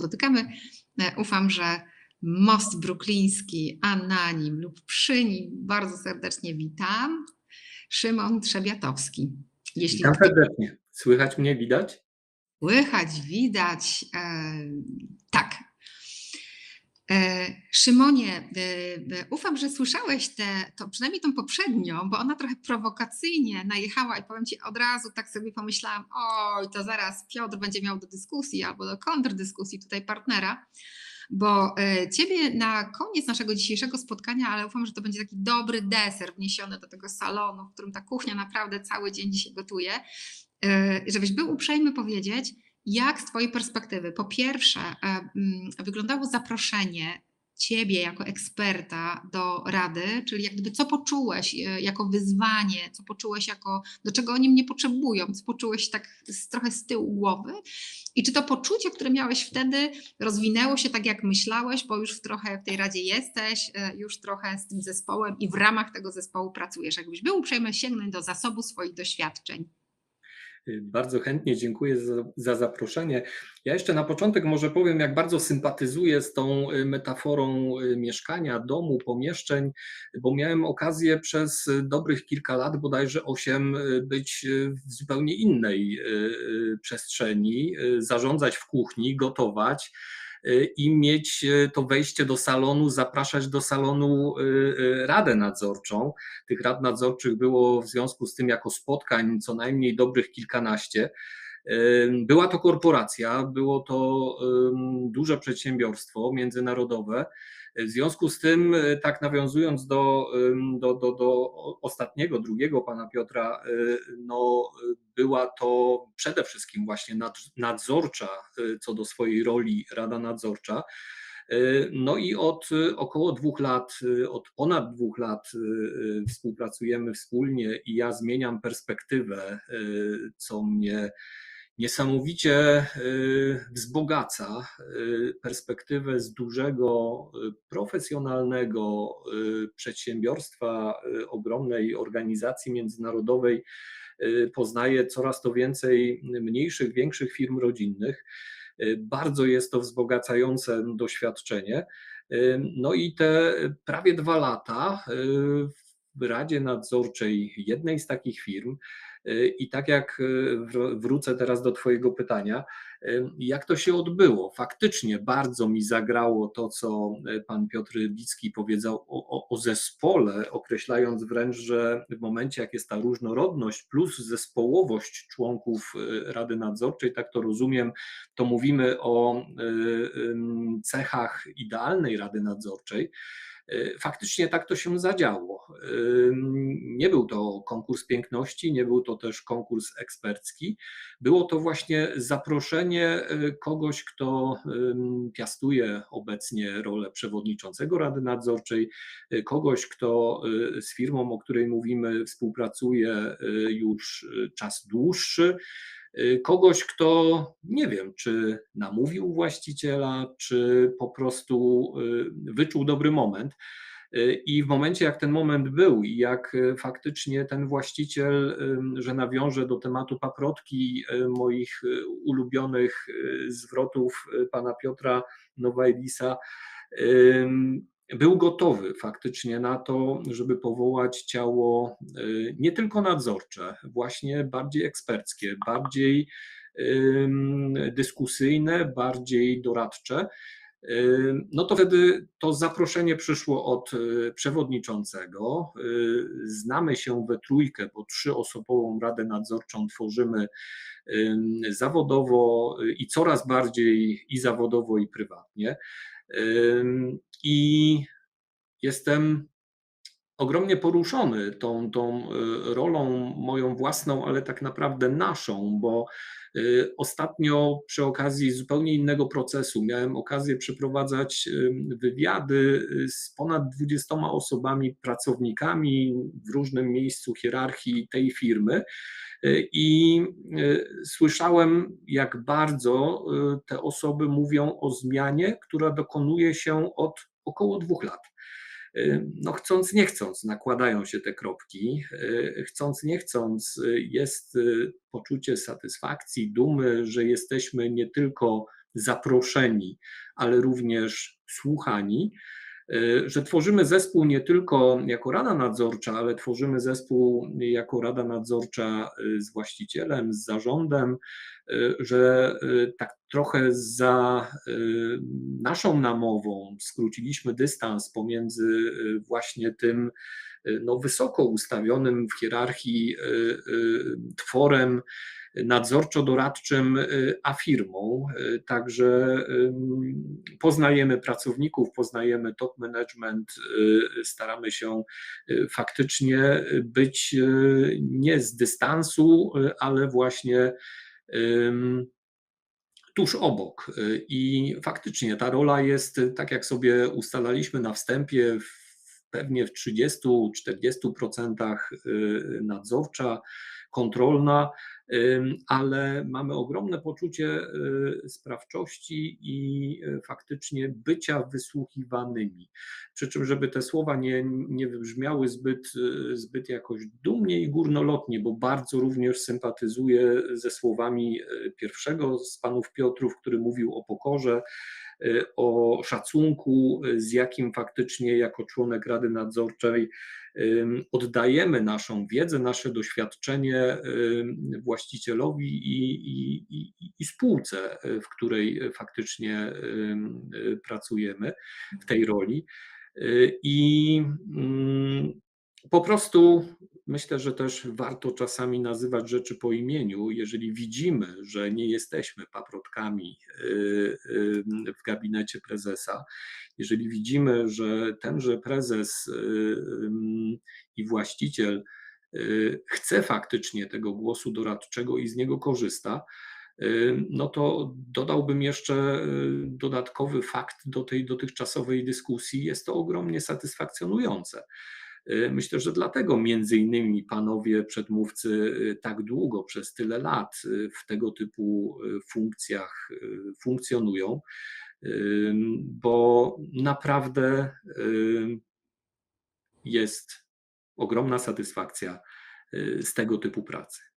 spotykamy. E, ufam, że most brukliński, a na nim lub przy nim bardzo serdecznie witam. Szymon Trzebiatowski. Jeśli witam serdecznie. Słychać mnie, widać? Słychać, widać. E, tak. E, Szymonie, e, e, ufam, że słyszałeś tę, to przynajmniej tą poprzednią, bo ona trochę prowokacyjnie najechała i powiem Ci od razu tak sobie pomyślałam, oj, to zaraz Piotr będzie miał do dyskusji albo do kontrdyskusji tutaj partnera bo Ciebie na koniec naszego dzisiejszego spotkania, ale ufam, że to będzie taki dobry deser wniesiony do tego salonu, w którym ta kuchnia naprawdę cały dzień dzisiaj gotuje, żebyś był uprzejmy powiedzieć, jak z Twojej perspektywy, po pierwsze, e, mm, wyglądało zaproszenie Ciebie jako eksperta do rady, czyli jak gdyby co poczułeś e, jako wyzwanie, co poczułeś jako, do czego oni mnie potrzebują, co poczułeś tak z, trochę z tyłu głowy i czy to poczucie, które miałeś wtedy rozwinęło się tak jak myślałeś, bo już trochę w tej radzie jesteś, e, już trochę z tym zespołem i w ramach tego zespołu pracujesz. Jakbyś był uprzejmy sięgnąć do zasobu swoich doświadczeń. Y, bardzo chętnie dziękuję za, za, zaproszenie. Ja jeszcze na początek może powiem, jak bardzo sympatyzuję z tą y, metaforą y, mieszkania, domu, pomieszczeń, bo miałem okazję przez dobrych kilka lat, bodajże osiem, być w zupełnie innej przestrzeni, zarządzać w kuchni, gotować i mieć y, to wejście do salonu, zapraszać do salonu y, radę nadzorczą. Tych rad nadzorczych było w związku z tym jako spotkań co najmniej dobrych kilkanaście. Była to korporacja, było to duże przedsiębiorstwo międzynarodowe. W związku z tym, e, tak nawiązując do, do, do, do ostatniego, drugiego pana Piotra, e, no, była to przede wszystkim właśnie nadzorcza co do swojej roli Rada Nadzorcza. No i od około dwóch lat, od ponad dwóch lat współpracujemy wspólnie i ja zmieniam perspektywę, co mnie niesamowicie y, wzbogaca y, perspektywę z dużego, y, profesjonalnego przedsiębiorstwa, ogromnej organizacji międzynarodowej. Poznaje coraz to więcej mniejszych, większych firm rodzinnych. Bardzo jest to wzbogacające doświadczenie. No i te prawie dwa lata w Radzie Nadzorczej jednej z takich firm i tak jak e, wrócę teraz do Twojego pytania, jak to się odbyło? Faktycznie bardzo mi zagrało to, co e, pan Piotr Bicki powiedział o, o, zespole, określając wręcz, że w momencie, jak jest ta różnorodność plus zespołowość członków e, Rady Nadzorczej, tak to rozumiem, to mówimy o cechach idealnej Rady Nadzorczej. E, faktycznie tak to się zadziało. E, nie był to konkurs piękności, nie był to też konkurs ekspercki. Było to właśnie zaproszenie e, kogoś, kto piastuje obecnie rolę przewodniczącego Rady Nadzorczej, kogoś, kto z firmą, o której mówimy, współpracuje już czas dłuższy kogoś, kto nie wiem, czy namówił właściciela, czy po prostu y, wyczuł dobry moment. Y, I w momencie, jak ten moment był i jak faktycznie ten właściciel, że nawiążę do tematu paprotki, moich ulubionych zwrotów pana Piotra Nowajlisa, był gotowy faktycznie na to, żeby powołać ciało y, nie tylko nadzorcze, właśnie bardziej eksperckie, bardziej dyskusyjne, bardziej doradcze. No to wtedy to zaproszenie przyszło od y, przewodniczącego. Y, znamy się we trójkę, bo trzyosobową radę nadzorczą tworzymy zawodowo i coraz bardziej i zawodowo, i prywatnie. I jestem ogromnie poruszony tą, tą y, rolą moją własną, ale tak naprawdę naszą, bo ostatnio przy okazji zupełnie innego procesu miałem okazję przeprowadzać wywiady y, z ponad 20 osobami, pracownikami w różnym miejscu hierarchii tej firmy. I słyszałem, jak bardzo te osoby mówią o zmianie, która dokonuje się od około dwóch lat. No, chcąc, nie chcąc, nakładają się te kropki. Chcąc, nie chcąc, jest poczucie satysfakcji, dumy, że jesteśmy nie tylko zaproszeni, ale również słuchani, że tworzymy zespół nie tylko jako rada nadzorcza, ale tworzymy zespół jako rada nadzorcza z właścicielem, z zarządem, że tak trochę za naszą namową skróciliśmy dystans pomiędzy właśnie tym no, wysoko ustawionym w hierarchii tworem nadzorczo-doradczym, a firmą. Także poznajemy pracowników, poznajemy top management, staramy się faktycznie być nie z dystansu, ale właśnie tuż obok. I faktycznie ta rola jest, tak jak sobie ustalaliśmy na wstępie, pewnie w 30-40% nadzorcza, kontrolna, ale mamy ogromne poczucie sprawczości i faktycznie bycia wysłuchiwanymi. Przy czym, żeby te słowa nie, nie wybrzmiały zbyt, zbyt jakoś dumnie i górnolotnie, bo bardzo również sympatyzuję ze słowami pierwszego z panów Piotrów, który mówił o pokorze, o szacunku, z jakim faktycznie jako członek Rady Nadzorczej oddajemy naszą wiedzę, nasze doświadczenie właścicielowi i, i, i, i spółce, w której faktycznie pracujemy w tej roli. I po prostu myślę, że też warto czasami nazywać rzeczy po imieniu, jeżeli widzimy, że nie jesteśmy paprotkami y, y, w gabinecie prezesa, jeżeli widzimy, że tenże prezes y, i właściciel chce faktycznie tego głosu doradczego i z niego korzysta, no to dodałbym jeszcze dodatkowy fakt do tej dotychczasowej dyskusji. Jest to ogromnie satysfakcjonujące. Y, myślę, że dlatego między innymi panowie przedmówcy y, tak długo, przez tyle lat y, w tego typu funkcjach funkcjonują, bo naprawdę jest ogromna satysfakcja z tego typu pracy.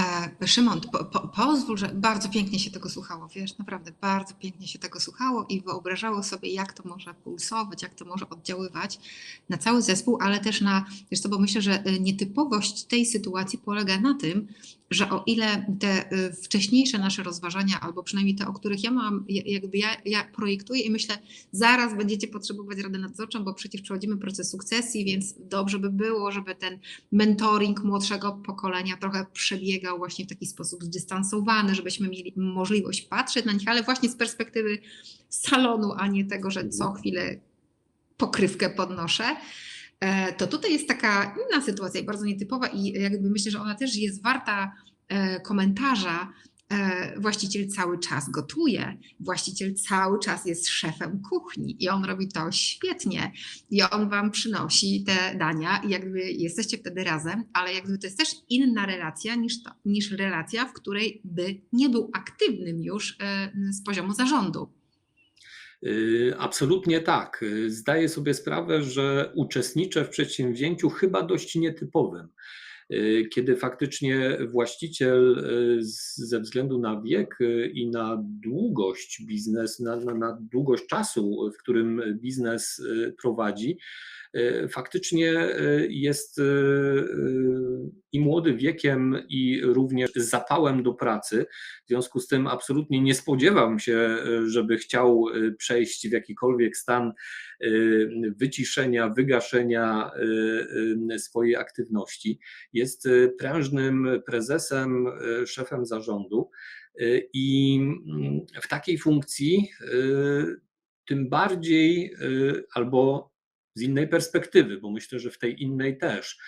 E, Szymon, po, po, pozwól, że bardzo pięknie się tego słuchało, wiesz, naprawdę bardzo pięknie się tego słuchało i wyobrażało sobie, jak to może pulsować, jak to może oddziaływać na cały zespół, ale też na, wiesz co, bo myślę, że y, nietypowość tej sytuacji polega na tym, że o ile te y, wcześniejsze nasze rozważania, albo przynajmniej te, o których ja mam, jakby ja, ja projektuję i myślę, zaraz będziecie potrzebować Radę Nadzorczą, bo przecież przechodzimy proces sukcesji, więc dobrze by było, żeby ten mentoring młodszego pokolenia trochę przebiegał właśnie w taki sposób zdystansowany, żebyśmy mieli możliwość patrzeć na nich, ale właśnie z perspektywy salonu, a nie tego, że co chwilę pokrywkę podnoszę. E, to tutaj jest taka inna sytuacja, bardzo nietypowa i jakby myślę, że ona też jest warta e, komentarza. E, właściciel cały czas gotuje, właściciel cały czas jest szefem kuchni i on robi to świetnie i on wam przynosi te dania i jakby jesteście wtedy razem, ale jakby to jest też inna relacja niż, to, niż relacja, w której by nie był aktywnym już z poziomu zarządu. Y, absolutnie tak. Y, zdaję sobie sprawę, że uczestniczę w przedsięwzięciu chyba dość nietypowym, y, kiedy faktycznie właściciel ze względu na wiek i na długość biznes, na, na, na długość czasu, w którym biznes prowadzi, faktycznie e, jest e, i młody wiekiem, i również z zapałem do pracy. W związku z tym absolutnie nie spodziewam się, żeby chciał przejść w jakikolwiek stan wyciszenia, wygaszenia swojej aktywności. Jest prężnym prezesem, szefem zarządu. I mm, w takiej funkcji tym bardziej albo z innej perspektywy, bo myślę, że w tej innej też.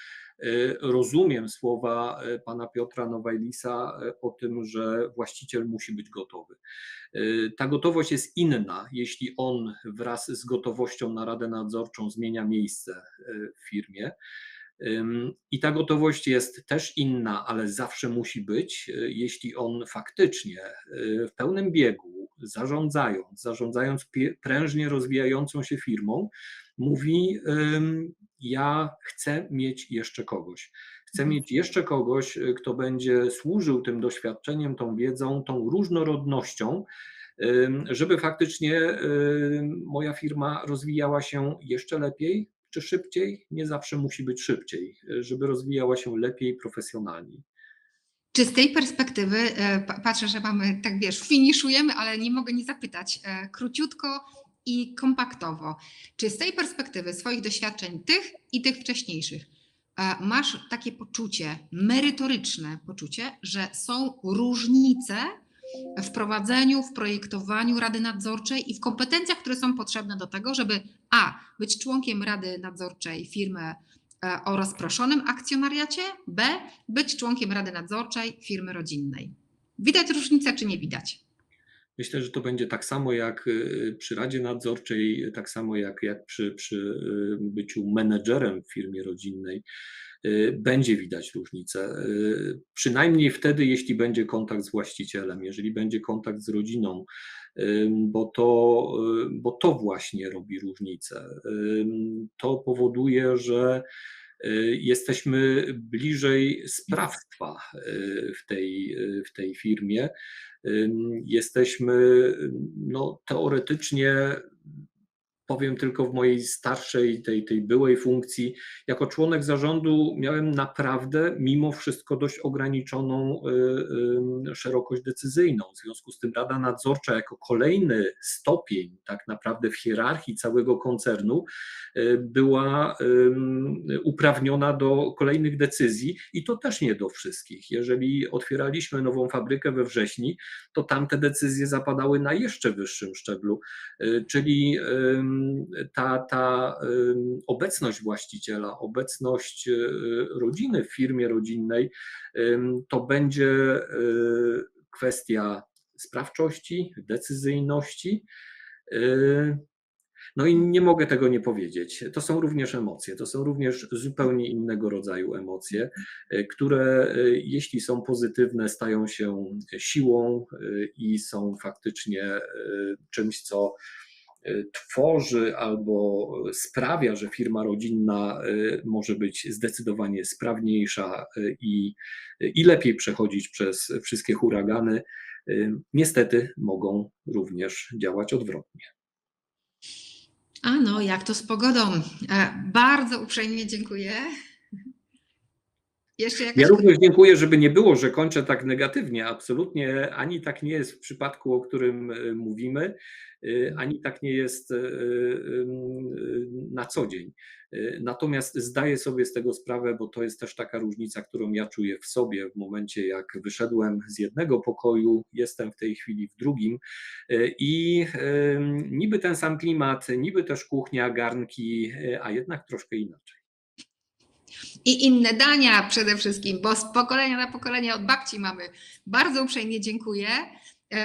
E, rozumiem słowa e, pana Piotra Nowajlisa e, o tym, że właściciel musi być gotowy. Ta gotowość jest inna, jeśli on wraz z gotowością na Radę Nadzorczą zmienia miejsce w firmie. I ta gotowość jest też inna, ale zawsze musi być, jeśli on faktycznie w pełnym biegu, zarządzając, zarządzając prężnie rozwijającą się firmą, mówi: Ja chcę mieć jeszcze kogoś. Chcę Mhm. mieć jeszcze kogoś, y, kto będzie służył tym doświadczeniem, tą wiedzą, tą różnorodnością żeby faktycznie moja firma rozwijała się jeszcze lepiej czy szybciej. Nie zawsze musi być szybciej, żeby rozwijała się lepiej, profesjonalniej. Czy z tej perspektywy, e, pa- patrzę, że mamy, tak wiesz, finiszujemy, ale nie mogę nie zapytać, e, króciutko i kompaktowo. Czy z tej perspektywy swoich doświadczeń, tych i tych wcześniejszych, e, masz takie poczucie, merytoryczne poczucie, że są różnice w prowadzeniu, w projektowaniu Rady Nadzorczej i w kompetencjach, które są potrzebne do tego, żeby A. być członkiem Rady Nadzorczej firmy e, o rozproszonym akcjonariacie, B. być członkiem Rady Nadzorczej firmy rodzinnej. Widać różnicę, czy nie widać? Myślę, że to będzie tak samo jak y, przy Radzie Nadzorczej, tak samo jak, jak przy, przy y, byciu menedżerem w firmie rodzinnej. Y, Będzie widać różnicę. Przynajmniej wtedy, jeśli będzie kontakt z właścicielem, jeżeli będzie kontakt z rodziną, bo to, bo to właśnie robi różnicę. To powoduje, że jesteśmy bliżej sprawstwa y, w tej, y, w tej firmie. Jesteśmy no, teoretycznie, powiem tylko w mojej starszej, tej, tej byłej funkcji, jako członek zarządu miałem naprawdę mimo wszystko dość ograniczoną y, y, szerokość decyzyjną. W związku z tym Rada Nadzorcza jako kolejny stopień tak naprawdę w hierarchii całego koncernu y, była uprawniona do kolejnych decyzji i to też nie do wszystkich. Jeżeli otwieraliśmy nową fabrykę we wrześniu, to tamte decyzje zapadały na jeszcze wyższym szczeblu, czyli ta, ta obecność właściciela, obecność y, rodziny w firmie rodzinnej, to będzie y, kwestia sprawczości, decyzyjności. y, No i nie mogę tego nie powiedzieć. To są również emocje, to są również zupełnie innego rodzaju emocje, które jeśli są pozytywne, stają się siłą i są faktycznie czymś, co tworzy albo sprawia, że firma rodzinna y, może być zdecydowanie sprawniejsza y, i, i lepiej przechodzić przez wszystkie huragany. Y, Niestety mogą również działać odwrotnie. A no, jak to z pogodą? E, Bardzo uprzejmie dziękuję. Ja również dziękuję, żeby nie było, że kończę tak negatywnie. Absolutnie ani tak nie jest w przypadku, o którym y, mówimy, y, ani tak nie jest y, na co dzień. Natomiast zdaję sobie z tego sprawę, bo to jest też taka różnica, którą ja czuję w sobie w momencie, jak wyszedłem z jednego pokoju, jestem w tej chwili w drugim i niby ten sam klimat, niby też kuchnia, garnki, a jednak troszkę inaczej. I inne dania przede wszystkim, bo z pokolenia na pokolenie od babci mamy. Bardzo uprzejmie dziękuję.